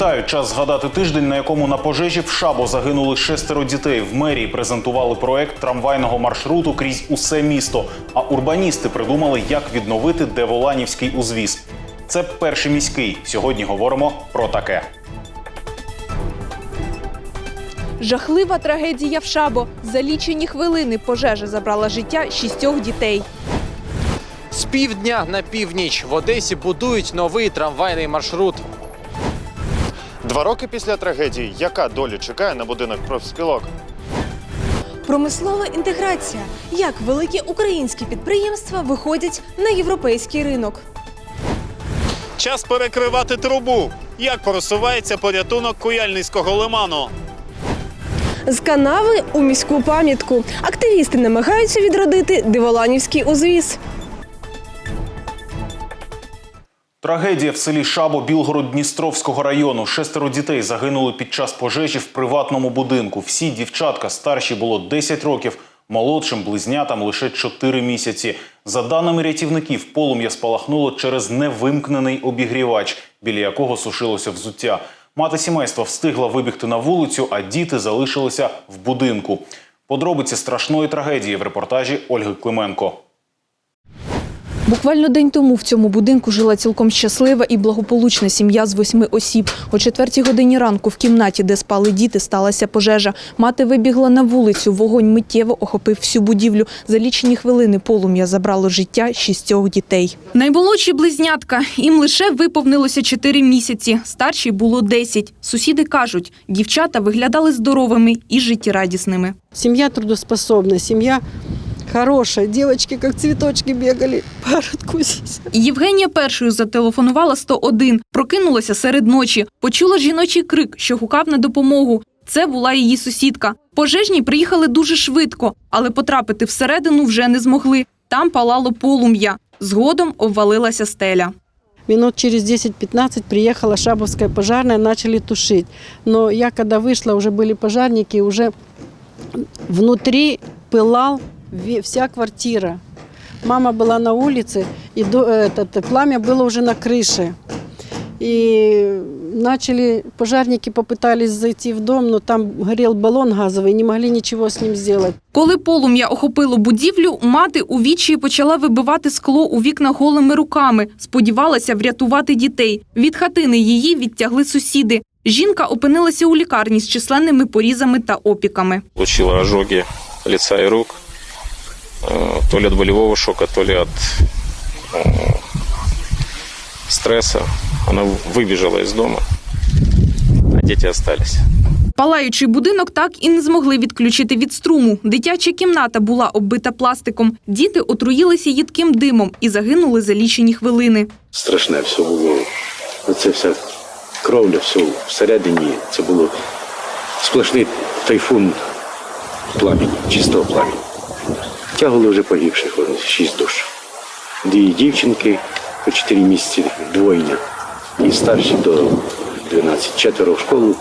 Вітаю! Час згадати тиждень, на якому на пожежі в Шабо загинули шестеро дітей. В мерії презентували проект трамвайного маршруту крізь усе місто. А урбаністи придумали, як відновити Деволанівський узвіз. Це перший міський. Сьогодні говоримо про таке. Жахлива трагедія в Шабо. За лічені хвилини пожежа забрала життя шістьох дітей. З півдня на північ в Одесі будують новий трамвайний маршрут. Два роки після трагедії, яка доля чекає на будинок профспілок? Промислова інтеграція. Як великі українські підприємства виходять на європейський ринок. Час перекривати трубу. Як просувається порятунок Куяльницького лиману? З канави у міську пам'ятку активісти намагаються відродити Диволанівський узвіз. Трагедія в селі Шабо Білгород-Дністровського району. Шестеро дітей загинули під час пожежі в приватному будинку. Всі дівчатка старші було 10 років, молодшим близнятам лише 4 місяці. За даними рятівників, полум'я спалахнуло через невимкнений обігрівач, біля якого сушилося взуття. Мати сімейства встигла вибігти на вулицю, а діти залишилися в будинку. Подробиці страшної трагедії в репортажі Ольги Клименко. Буквально день тому в цьому будинку жила цілком щаслива і благополучна сім'я з восьми осіб. О четвертій годині ранку в кімнаті, де спали діти, сталася пожежа. Мати вибігла на вулицю. Вогонь миттєво охопив всю будівлю. За лічені хвилини полум'я забрало життя шістьох дітей. Наймолодші близнятка. Їм лише виповнилося чотири місяці. Старшій було десять. Сусіди кажуть, дівчата виглядали здоровими і життєрадісними. Семья трудоспособная, семья хорошая. Девочки как цветочки бегали по городку здесь. Євгенія першою зателефонувала 101, прокинулася серед ночі, почула жіночий крик, що гукав на допомогу. Це була її сусідка. Пожежні приїхали дуже швидко, але потрапити всередину вже не змогли. Там палало полум'я. Згодом обвалилася стеля. Минут через 10-15 приехала Шабовская пожарная, начали тушить. Но я когда вышла, уже были пожарники, уже внутри пылал ве- вся квартира. Мама была на улице, и до, этот, пламя было уже на крыше. И начали, пожарники попытались зайти в дом, но там горел баллон газовый, не могли ничего с ним сделать. Коли полум'я охопило будівлю, мати у відчаї почала вибивати скло у вікна голими руками. Сподівалася врятувати дітей. Від хатини її відтягли сусіди. Жінка опинилася у лікарні з численними порізами та опіками. получила ожоги лица и рук, э, то ли от болевого шока, то ли от э, стресса. Она выбежала из дома, а дети остались. Палаючий будинок так і не змогли відключити від струму. Дитяча кімната була оббита пластиком. Діти отруїлися їдким димом і загинули за лічені хвилини. страшне все було. Оце вся кровля, все всередині. Це було сплошний тайфун пламені, чистого пламені. Тягали вже погибших, вони, шість душ. Дві дівчинки по 4 місяці, двойня. І старші до 12. Четверо в школу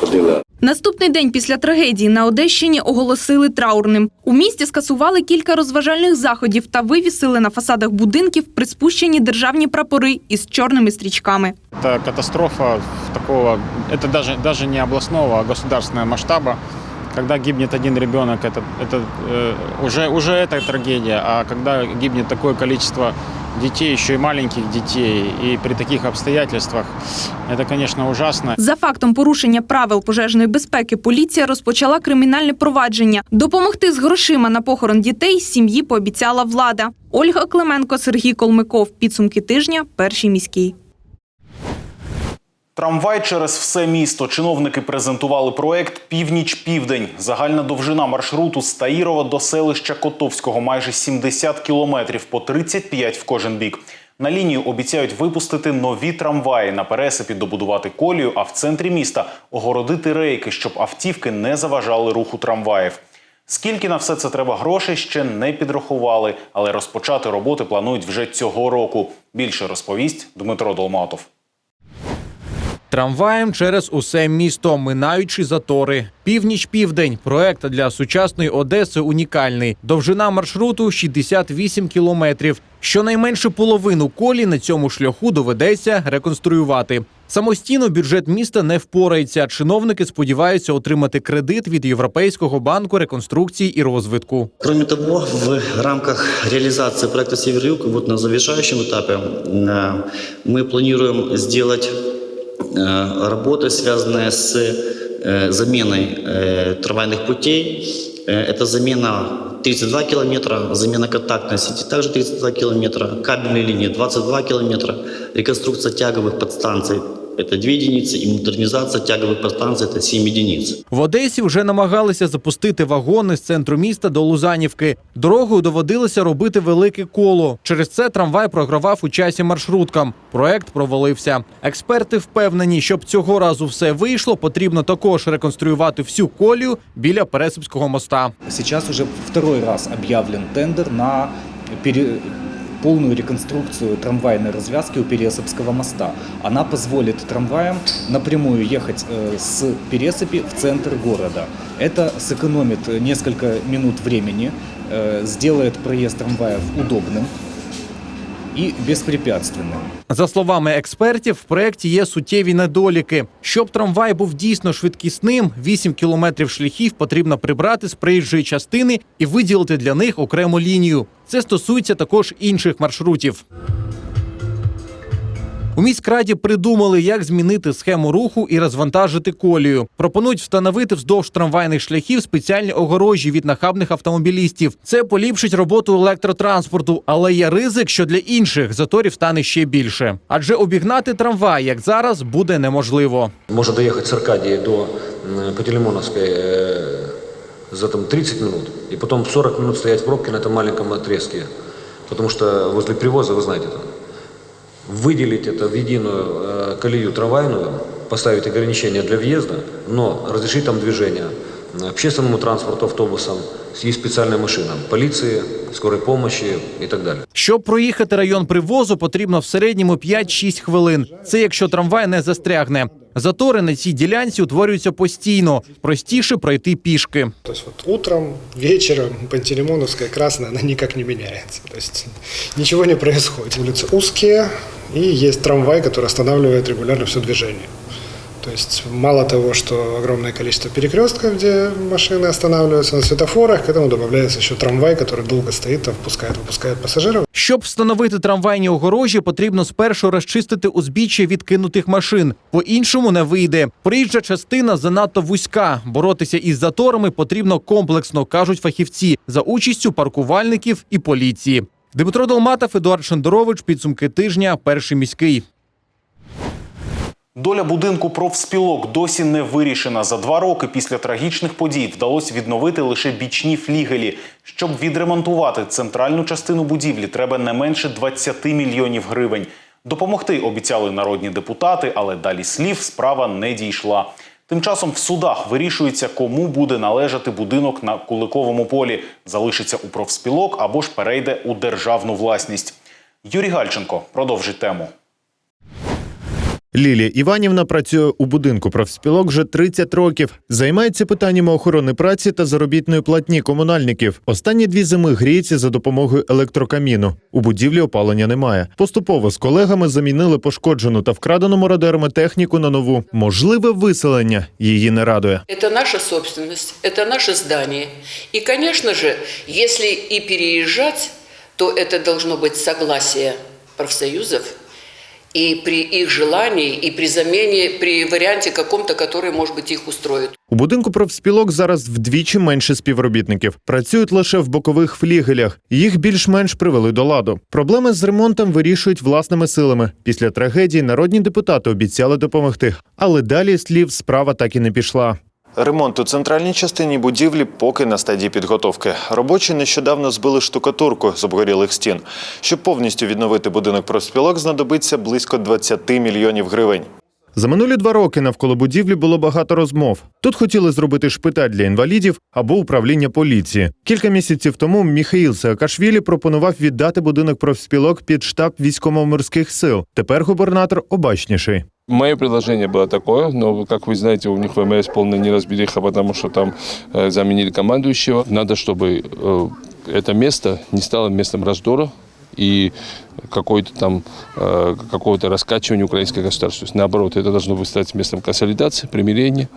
ходила. Наступний день після трагедії на Одещині оголосили траурним. У місті скасували кілька розважальних заходів та вивісили на фасадах будинків приспущені державні прапори із чорними стрічками. Это катастрофа такого, это даже, даже не областного, а государственного масштаба. Когда гибнет один ребенок, это, это э, уже, уже это трагедия. А когда гибнет такое количество детей, еще и маленьких детей, и при таких обстоятельствах, это, конечно, ужасно. За фактом порушення правил пожежної безпеки поліція розпочала кримінальне провадження. Допомогти з грошима на похорон дітей сім'ї пообіцяла влада. Ольга Клименко, Сергій Колмиков. Підсумки тижня. Перший міський. Трамвай через все місто. Чиновники презентували проект Північ-Південь. Загальна довжина маршруту з Таїрова до селища Котовського майже 70 кілометрів по 35 в кожен бік. На лінію обіцяють випустити нові трамваї на пересипі добудувати колію, а в центрі міста огородити рейки, щоб автівки не заважали руху трамваїв. Скільки на все це треба грошей, ще не підрахували, але розпочати роботи планують вже цього року. Більше розповість Дмитро Долматов. Трамваєм через усе місто, минаючи затори. Північ-південь. Проект для сучасної Одеси унікальний. Довжина маршруту 68 кілометрів. Щонайменше половину колі на цьому шляху доведеться реконструювати. Самостійно бюджет міста не впорається. Чиновники сподіваються отримати кредит від Європейського банку реконструкції і розвитку. Кроме того, в рамках реализации проекта «Север-Юг», вот на завершающем этапе, э, мы планируем сделать э, работы, связанные с э, заменой э, трамвайных путей. Э, Это замена 32 километра, замена контактной сети также 32 километра, кабельной линии 22 километра, реконструкция тяговых подстанций это 2 единицы и модернизация тяговых подстанций это 7 единиц. В Одесі вже намагалися запустити вагони з центру міста до Лузанівки. Дорогою доводилося робити велике коло. Через це трамвай програвав у часі маршруткам. Проект провалився. Експерти впевнені, щоб цього разу все вийшло, потрібно також реконструювати всю колію біля Пересипського моста. Сейчас уже второй раз объявлен тендер на пере- полную реконструкцию трамвайной развязки у Пересыпского моста. Она позволит трамваям напрямую ехать э, с Пересыпи в центр города. Это сэкономит э, несколько минут времени, э, сделает проезд трамваев удобным и безпрепятственним. За словами експертів, в проєкті є суттєві недоліки. Щоб трамвай був дійсно швидкісним, 8 кілометрів шляхів потрібно прибрати з проїжджої частини і виділити для них окрему лінію. Це стосується також інших маршрутів. У міськраді придумали, як змінити схему руху і розвантажити колію. Пропонують встановити вздовж трамвайних шляхів спеціальні огорожі від нахабних автомобілістів. Це поліпшить роботу електротранспорту, але є ризик, що для інших заторів стане ще більше. Адже обігнати трамвай, як зараз, буде неможливо. Можно доехать с Аркадии до м, Пателеймоновской э, за там, 30 минут, и потом 40 минут стоять в пробке на этом маленьком отрезке. Потому что возле привоза, вы знаете, там, выделить это в единую э, колею трамвайную, поставить ограничения для въезда, но разрешить там движение э, общественному транспорту, автобусам, есть специальная машина, полиции, скорой помощи и так далее. Щоб проїхати район привозу, потрібно в середньому 5-6 хвилин. Це якщо трамвай не застрягне. Затори на цій ділянці утворюються постійно. Простіше пройти пішки. Тобто утром, вечором Пантелеймоновська красна вона ніяк не міняється. Тобто нічого не відбувається. Вулиці узкі і є трамвай, який останавливает регулярно все движение. То есть мало того, что огромное количество перекрестков, где машины останавливаются на светофорах, к этому добавляется еще трамвай, который долго стоит, там впускает, выпускает пассажиров. Щоб встановити трамвайні огорожі, потрібно спершу розчистити узбіччя відкинутих машин. По-іншому не вийде. Проїжджа частина занадто вузька. Боротися із заторами потрібно комплексно, кажуть фахівці, за участю паркувальників і поліції. Дмитро Долматов, Едуард Шендерович, підсумки тижня, перший міський. Доля будинку профспілок досі не вирішена. За два роки після трагічних подій вдалося відновити лише бічні флігелі. Щоб відремонтувати центральну частину будівлі, треба не менше 20 мільйонів гривень. Допомогти обіцяли народні депутати, але далі слів справа не дійшла. Тим часом в судах вирішується, кому буде належати будинок на Куликовому полі, залишиться у профспілок або ж перейде у державну власність. Юрій Гальченко продовжить тему. Лілія Іванівна працює у будинку профспілок вже 30 років. Займається питаннями охорони праці та заробітної платні комунальників. Останні дві зими гріється за допомогою електрокаміну. У будівлі опалення немає. Поступово з колегами замінили пошкоджену та вкрадену мародерами техніку на нову. Можливе виселення її не радує. Это наша собственность, это наше здание. И, конечно же, если и переезжать, то это должно быть согласие профсоюзов и при их желании, и при замене, при варианте каком-то, который, может быть, их устроит. У будинку профспілок зараз вдвічі менше співробітників. Працюють лише в бокових флігелях. Їх більш-менш привели до ладу. Проблеми з ремонтом вирішують власними силами. Після трагедії народні депутати обіцяли допомогти, але далі слів справа так і не пішла. Ремонт у центральній частині будівлі поки на стадії підготовки. Робочі нещодавно збили штукатурку з обгорілих стін. Щоб повністю відновити будинок профспілок, знадобиться близько 20 мільйонів гривень. За минулі два роки навколо будівлі було багато розмов. Тут хотіли зробити шпиталь для інвалідів або управління поліції. Кілька місяців тому Міхаїл Саакашвілі пропонував віддати будинок профспілок під штаб військово-морських сил. Тепер губернатор обачніший. Мое предложение было такое, но, как вы знаете, у них ВМС полная неразбериха, потому что там э, заменили командующего. Надо, чтобы э, это место не стало местом раздора и какой-то там э, какого-то раскачивания украинской государственности. Наоборот, это должно быть стать местом консолидации, примирения.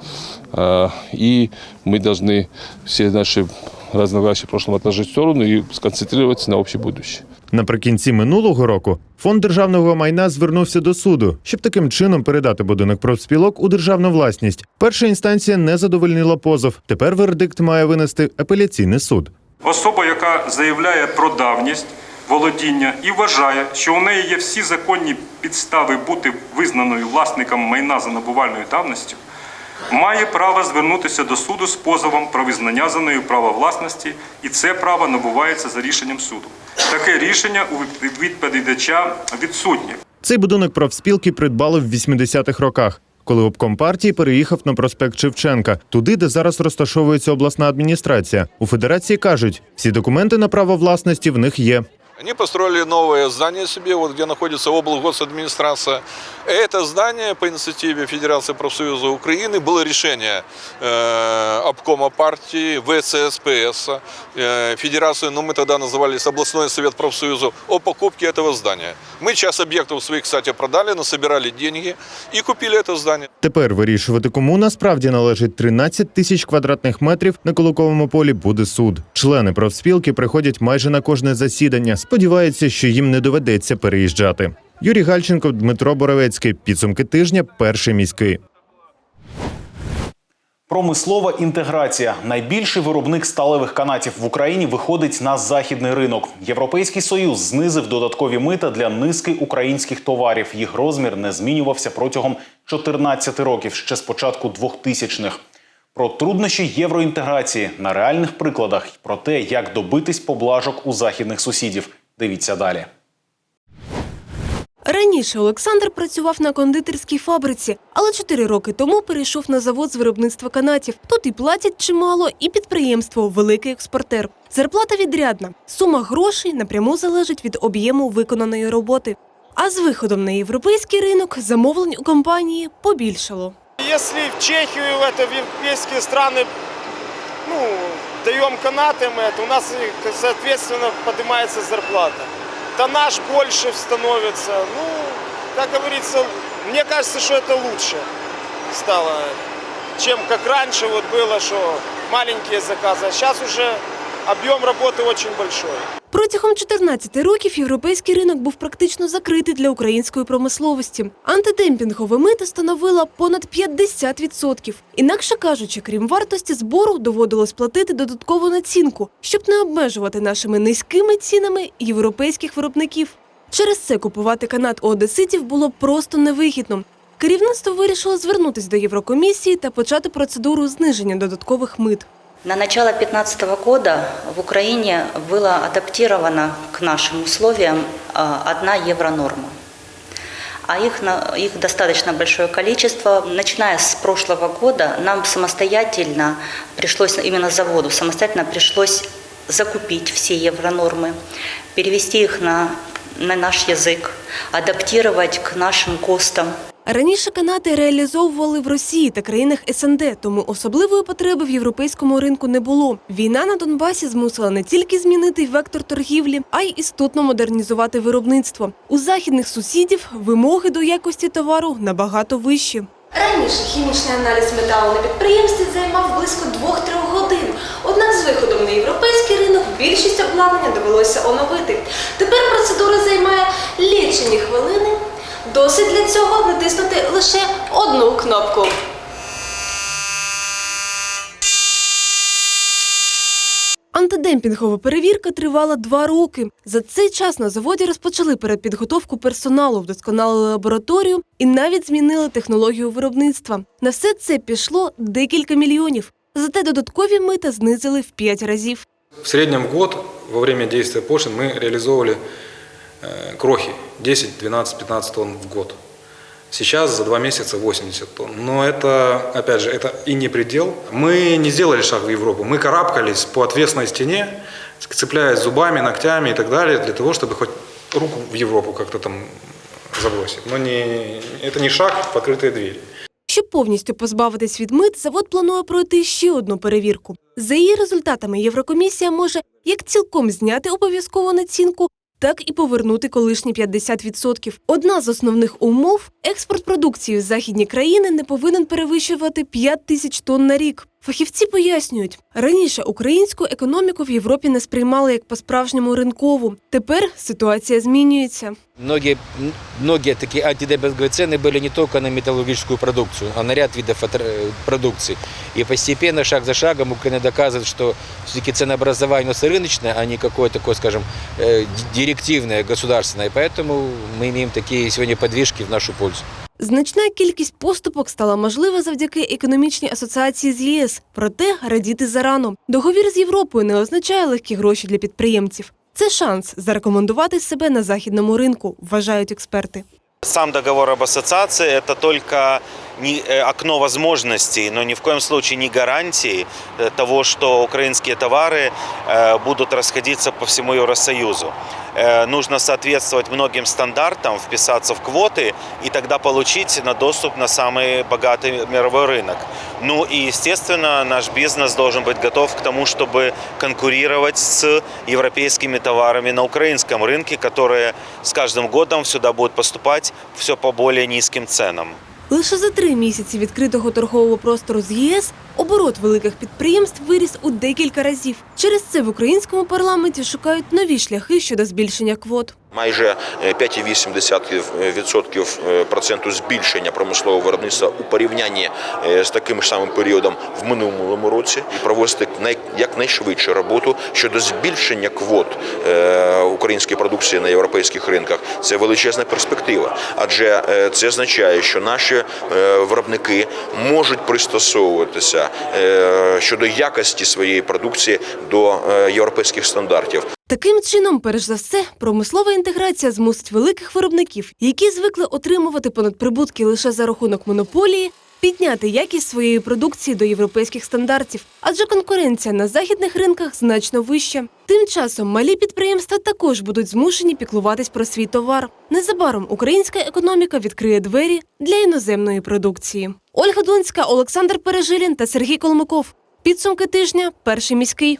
Э, и мы должны все наши разногласия в прошлом отложить в сторону и сконцентрироваться на общее будущее. Наприкінці минулого року фонд державного майна звернувся до суду, щоб таким чином передати будинок профспілок у державну власність. Перша інстанція не задовольнила позов. Тепер вердикт має винести апеляційний суд. Особа, яка заявляє про давність володіння і вважає, що у неї є всі законні підстави бути визнаною власником майна за набувальною давністю, має право звернутися до суду з позовом про визнання за нею права власності, і це право набувається за рішенням суду. Таке рішення у відповідача відсутнє. Цей будинок профспілки придбали в 80-х роках. Коли обком партії переїхав на проспект Шевченка, туди, де зараз розташовується обласна адміністрація. У федерації кажуть, всі документи на право власності в них є. Они построили новое здание себе, вот где находится облгосадминистрация. Это здание по инициативе Федерации профсоюза Украины было решение э, обкома партии, ВЦСПС, э, Федерации, ну мы тогда назывались областной совет профсоюза, о покупке этого здания. Мы часть объектов своих, кстати, продали, насобирали деньги и купили это здание. Тепер вирішувати, кому насправді належить 13 тисяч квадратних метрів на Куликовому полі буде суд. Члени профспілки приходять майже на кожне засідання. Сподіваються, що їм не доведеться переїжджати. Юрій Гальченко, Дмитро Боровецький. Підсумки тижня. Перший міський. Промислова інтеграція. Найбільший виробник сталевих канатів в Україні виходить на західний ринок. Європейський союз знизив додаткові мита для низки українських товарів. Їх розмір не змінювався протягом 14 років, ще з початку 2000-х. Про труднощі євроінтеграції на реальних прикладах і про те, як добитись поблажок у західних сусідів. Дивіться далі. Раніше Олександр працював на кондитерській фабриці, але чотири роки тому перейшов на завод з виробництва канатів. Тут і платять чимало, і підприємство великий експортер. Зарплата відрядна. Сума грошей напряму залежить від об'єму виконаної роботи. А з виходом на європейський ринок замовлень у компанії побільшало. Если в Чехию, это в европейские страны, ну, даем канаты мы, это у нас, и, соответственно, поднимается зарплата. Тоннаж больше становится. Ну, как говорится, мне кажется, что это лучше стало, чем как раньше вот было, что маленькие заказы. А сейчас уже объем работы очень большой. Протягом 14 років європейський ринок був практично закритий для української промисловості. Антидемпінгове мито становило понад 50%. Інакше кажучи, крім вартості збору, доводилось платити додаткову націнку, щоб не обмежувати нашими низькими цінами європейських виробників. Через це купувати канат у одеситів було просто невигідно. Керівництво вирішило звернутися до Єврокомісії та почати процедуру зниження додаткових мит. На начало 2015 года в Украине была адаптирована к нашим условиям а, одна евронорма. А их, на- их достаточно большое количество. Начиная с прошлого года нам самостоятельно пришлось, именно заводу, самостоятельно пришлось закупить все евронормы, перевести их на, на наш язык, адаптировать к нашим ГОСТам. Раніше канати реалізовували в Росії та країнах СНД, тому особливої потреби в європейському ринку не було. Війна на Донбасі змусила не тільки змінити вектор торгівлі, а й істотно модернізувати виробництво. У західних сусідів вимоги до якості товару набагато вищі. Раніше хімічний аналіз металу на підприємстві займав близько 2-3 годин. Однак з виходом на європейський ринок більшість обладнання довелося оновити. Тепер процедура займає лічені хвилини. Досить для цього натиснути лише одну кнопку. Антидемпінгова перевірка тривала два роки. За цей час на заводі розпочали передпідготовку персоналу, вдосконалили лабораторію і навіть змінили технологію виробництва. На все це пішло декілька мільйонів. Зате додаткові мита знизили в п'ять разів. В среднем в год во время действия пошлин мы реализовывали э, крохи 10, 12, 15 тонн в год. Сейчас за два месяца 80 тонн. Но это, опять же, это и не предел. Мы не сделали шаг в Европу. Мы карабкались по отвесной стене, цепляясь зубами, ногтями и так далее, для того, чтобы хоть руку в Европу как-то там забросить. Но не, это не шаг в покрытые двери. Щоб повністю позбавитись від мит, завод планує пройти ще одну перевірку. За її результатами Єврокомісія може як цілком зняти обов'язкову націнку, так і повернути колишні 50%. Одна з основних умов експорт продукції в західні країни не повинен перевищувати 5 тисяч тонн на рік. Фахівці пояснюють, раніше українську економіку в Європі не сприймали як по-справжньому ринкову. Тепер ситуація змінюється. Многие, м, многие такие антидемпинговые цены были не только на металлургическую продукцию, а на ряд видов отр- э, продукции. И постепенно, шаг за шагом, Украина доказывает, что все-таки ценообразование у нас рыночное, а не какое-то такое, скажем, э, д- директивное, государственное. И поэтому мы имеем такие сегодня подвижки в нашу пользу. Значна кількість поступок стала можлива завдяки економічній асоціації з ЄС. Проте радіти зарано. Договір з Європою не означає легкі гроші для підприємців. Це шанс зарекомендувати себе на західному ринку, вважають експерти. Сам договор об ассоциации – это только не, э, окно возможностей, но ни в коем случае не гарантии э, того, что украинские товары э, будут расходиться по всему Евросоюзу. Нужно соответствовать многим стандартам, вписаться в квоты и тогда получить на доступ на самый богатый мировой рынок. Ну и, естественно, наш бизнес должен быть готов к тому, чтобы конкурировать с европейскими товарами на украинском рынке, которые с каждым годом сюда будут поступать все по более низким ценам. Лише за три місяці відкритого торгового простору з ЄС оборот великих підприємств виріс у декілька разів. Через це в українському парламенті шукають нові шляхи щодо збільшення квот. Майже е, 5,8% е, проценту збільшення промислового виробництва у порівнянні е, з таким ж самим періодом в минулому році і проводити най- якнайшвидше роботу щодо збільшення квот е, української продукції на європейських ринках. Це величезна перспектива, адже е, це означає, що наші е, виробники можуть пристосовуватися е, щодо якості своєї продукції до е, європейських стандартів. Таким чином, перш за все, промислова інтеграція змусить великих виробників, які звикли отримувати понадприбутки лише за рахунок монополії, підняти якість своєї продукції до європейських стандартів, адже конкуренція на західних ринках значно вища. Тим часом малі підприємства також будуть змушені піклуватись про свій товар. Незабаром українська економіка відкриє двері для іноземної продукції. Ольга Донська, Олександр Пережилін та Сергій Колмиков. Підсумки тижня перший міський.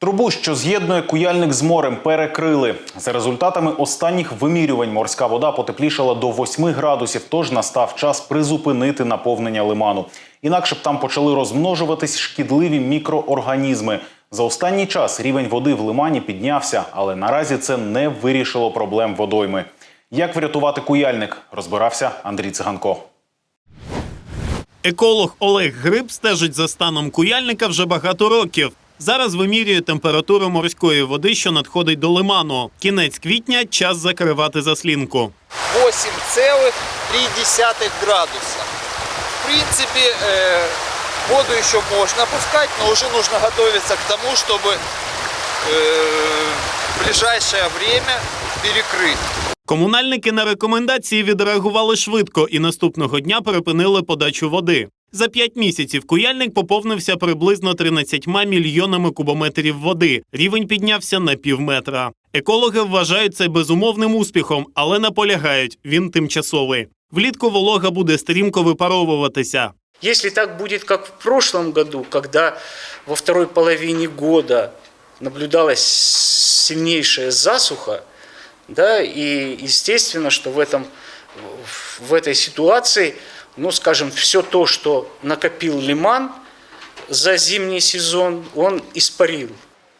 Трубу, що з'єднує куяльник з морем, перекрили. За результатами останніх вимірювань морська вода потеплішала до 8 градусів, тож настав час призупинити наповнення лиману. Інакше б там почали розмножуватись шкідливі мікроорганізми. За останній час рівень води в лимані піднявся, але наразі це не вирішило проблем водойми. Як врятувати куяльник, розбирався Андрій Циганко. Еколог Олег Гриб стежить за станом куяльника вже багато років. Зараз вимірює температуру морської води, що надходить до лиману. Кінець квітня час закривати заслінку. 8,3 градуса. В принципе, э, воду еще можно пускать, но уже нужно готовиться к тому, чтобы э, в ближайшее время перекрыть. Комунальники на рекомендації відреагували швидко і наступного дня припинили подачу води. За п'ять місяців куяльник поповнився приблизно 13 мільйонами кубометрів води. Рівень піднявся на пів метра. Екологи вважають це безумовним успіхом, але наполягають, він тимчасовий. Влітку волога буде стрімко випаровуватися. Если так будет, как в прошлом году, когда во второй половине года наблюдалась сильнейшая засуха, да, и естественно, что в, этом, в этой ситуации, ну, скажем, все то, что накопил лиман за зимний сезон, он испарил.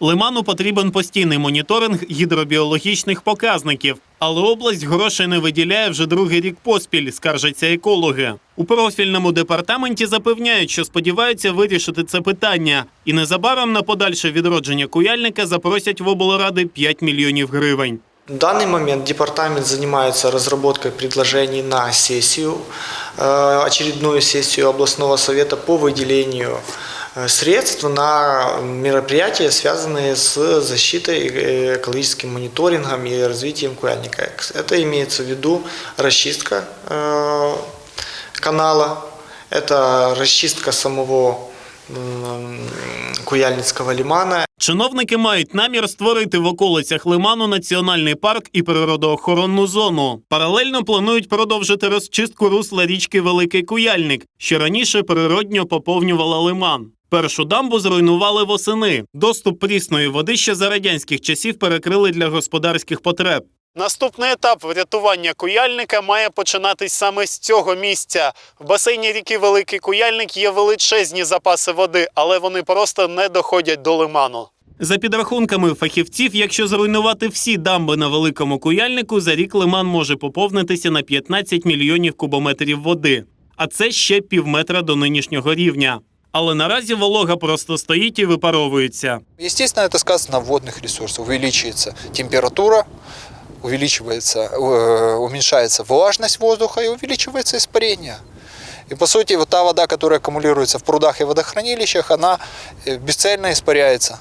Лиману потрібен постійний моніторинг гідробіологічних показників, але область грошей не виділяє вже другий рік поспіль, скаржаться екологи. У профільному департаменті запевняють, що сподіваються вирішити це питання, і незабаром на подальше відродження куяльника запросять в облради 5 мільйонів гривень. В данный момент департамент занимается разработкой предложений на сессию, э, очередную сессию областного совета по выделению э, средств на мероприятия, связанные с защитой, э, экологическим мониторингом и развитием куяльника. Это имеется в виду расчистка канала, это расчистка самого м, Куяльницкого лимана, Чиновники мають намір створити в околицях лиману національний парк і природоохоронну зону. Паралельно планують продовжити розчистку русла річки Великий Куяльник, що раніше природньо поповнювала лиман. Першу дамбу зруйнували восени. Доступ прісної води ще за радянських часів перекрили для господарських потреб. Наступний етап врятування куяльника має починатись саме з цього місця. В басейні ріки Великий Куяльник є величезні запаси води, але вони просто не доходять до лиману. За підрахунками фахівців, якщо зруйнувати всі дамби на великому куяльнику, за рік лиман може поповнитися на 15 мільйонів кубометрів води. А це ще півметра до нинішнього рівня. Але наразі волога просто стоїть і випаровується. Естественно, это сказано на водных ресурсах. Увеличивается температура, увеличивается, э, уменьшается влажность воздуха и увеличивается испарение. И по сути, вот та вода, которая аккумулируется в прудах и водохранилищах, она э, бесцельно испаряется,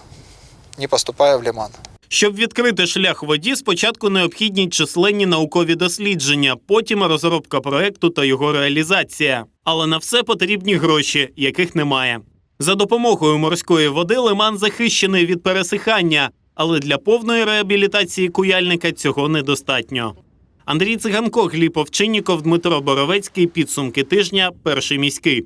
не поступая в лиман. Щоб відкрити шлях воді, спочатку необхідні численні наукові дослідження, потім розробка проекту та його реалізація. Але на все потрібні гроші, яких немає. За допомогою морської води лиман захищений від пересихання, але для повної реабілітації куяльника цього недостатньо. Андрій Циганко, Гліб Овчинніков, Дмитро Боровецький. Підсумки тижня. Перший міський.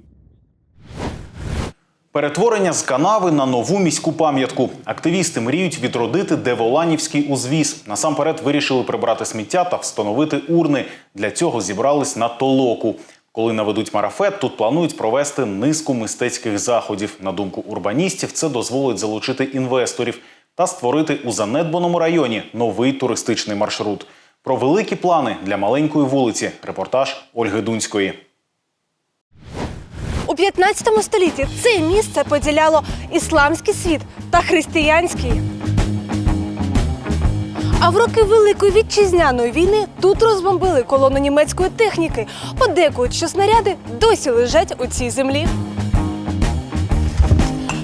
Перетворення з канави на нову міську пам'ятку. Активісти мріють відродити Деволанівський узвіз. Насамперед вирішили прибрати сміття та встановити урни. Для цього зібрались на толоку. Коли наведуть марафет, тут планують провести низку мистецьких заходів. На думку урбаністів, це дозволить залучити інвесторів та створити у занедбаному районі новий туристичний маршрут. Про великі плани для маленької вулиці. Репортаж Ольги Дунської. У 15 столітті це місце поділяло ісламський світ та християнський. А в роки Великої вітчизняної війни тут розбомбили колону німецької техніки. Подекують, що снаряди досі лежать у цій землі.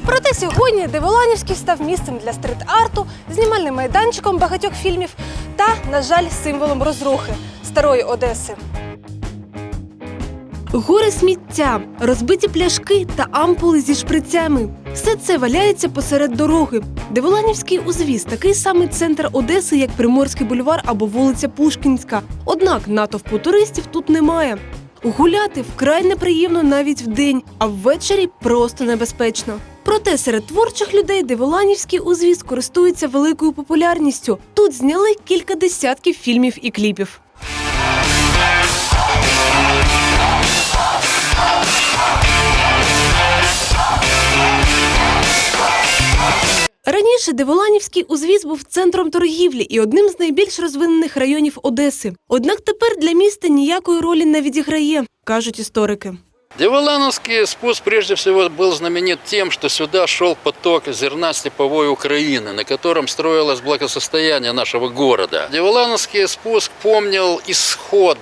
Проте сьогодні Деволанівський став місцем для стрит-арту, знімальним майданчиком багатьох фільмів та, на жаль, символом розрухи старої Одеси. Гори сміття, розбиті пляшки та ампули зі шприцями. Все це валяється посеред дороги. Деволанівський узвіз такий самий центр Одеси, як Приморський бульвар або вулиця Пушкінська. Однак натовпу туристів тут немає. Гуляти вкрай неприємно навіть вдень, а ввечері просто небезпечно. Проте серед творчих людей Деволанівський узвіз користується великою популярністю. Тут зняли кілька десятків фільмів і кліпів. Раніше Деволанівський узвіз був центром торгівлі і одним з найбільш розвинених районів Одеси. Однак тепер для міста ніякої ролі не відіграє, кажуть історики. Деволановский спуск прежде всего был знаменит тем, что сюда шел поток зерна степовой Украины, на котором строилось благосостояние нашего города. Деволановский спуск помнил исход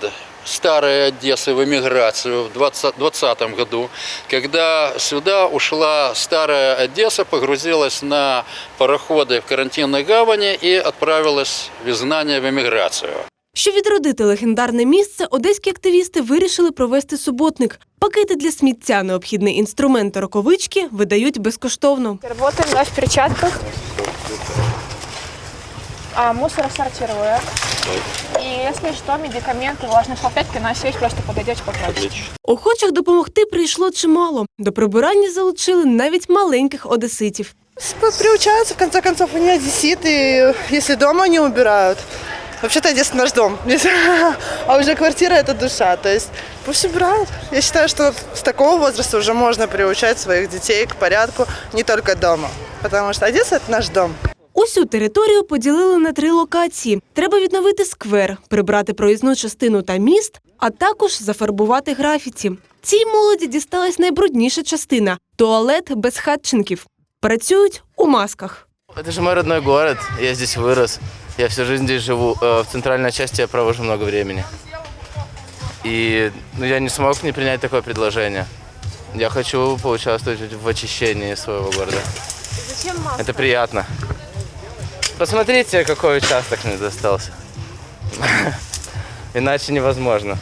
старой Одессы в эмиграцию в 2020 году, когда сюда ушла старая Одесса, погрузилась на пароходы в карантинной гавани и отправилась в изгнание в эмиграцию. Щоб відродити легендарне місце, одеські активісти вирішили провести суботник. Пакети для сміття, необхідний інструмент та рукавички видають безкоштовно. Работаем да, в перчатках. А мусор сортирует. И если что, медикаменты, влажные салфетки на сеть просто подойдете поправить. Охочих допомогти прийшло чимало. До прибирання залучили навіть маленьких одеситів. Приучаются, в конце концов, они одесситы, если дома не убирают. Вообще-то Одесса наш дом, а уже квартира – это душа. То есть пусть убирают. Я считаю, что с такого возраста уже можно приучать своих детей к порядку не только дома. Потому что Одесса – это наш дом. Усю територію поділили на три локації. Треба відновити сквер, прибрати проїзну частину та міст, а також зафарбувати графіті. Цій молоді дісталась найбрудніша частина туалет без хатченків. Працюють у масках. Это же мой родной город, я здесь вырос. Я всю жизнь здесь живу. Э, В центральной части я провожу много времени. И ну, я не смог не принять такое предложение. Я хочу поучаствовать в очищении своего города. Зачем маска? Это приятно. Посмотрите, какой участок мне достался. Иначе невозможно.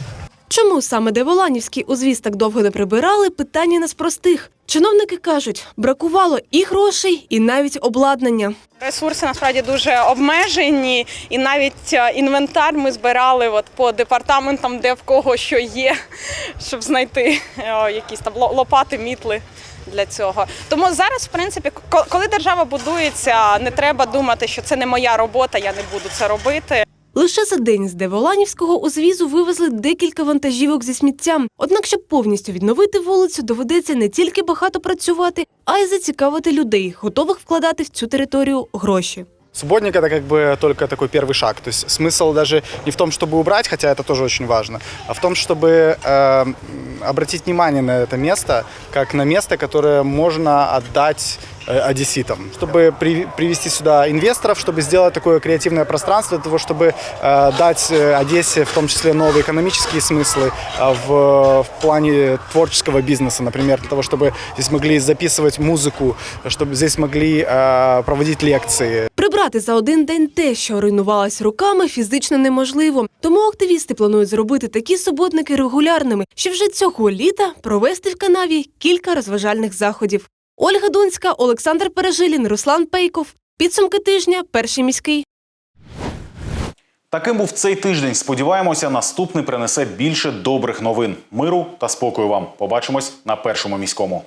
Чому саме Деволанівський узвіз так довго не прибирали? Питання не з простих. Чиновники кажуть, бракувало і грошей, і навіть обладнання. Ресурси насправді дуже обмежені, і навіть е, інвентар ми збирали от по департаментам, де в кого що є, щоб знайти е, якісь там ло- лопати, мітли. для цього. Тому зараз, в принципі, ко- коли держава будується, не треба думати, що це не моя робота, я не буду це робити. Лише за день з Деволанівського узвізу вивезли декілька вантажівок зі сміттям. Однак, щоб повністю відновити вулицю, доведеться не тільки багато працювати, а й зацікавити людей, готових вкладати в цю територію гроші. Субботник это как бы только такой первый шаг. То есть смысл даже не в том, чтобы убрать, хотя это тоже очень важно, а в том, чтобы э, обратить внимание на это место, как на место, которое можно отдать э, одесситам, чтобы при- привести сюда инвесторов, чтобы сделать такое креативное пространство для того, чтобы э, дать э, Одессе в том числе новые экономические смыслы э, в, в плане творческого бизнеса, например, для того, чтобы здесь могли записывать музыку, чтобы здесь могли э, проводить лекции. Прибрати за один день те, що руйнувалось руками, фізично неможливо. Тому активісти планують зробити такі суботники регулярними, щоб вже цього літа провести в канаві кілька розважальних заходів. Ольга Дунська, Олександр Пережилін, Руслан Пейков. Підсумки тижня. Перший міський. Таким був цей тиждень. Сподіваємося, наступний принесе більше добрих новин, миру та спокою вам. Побачимось на першому міському.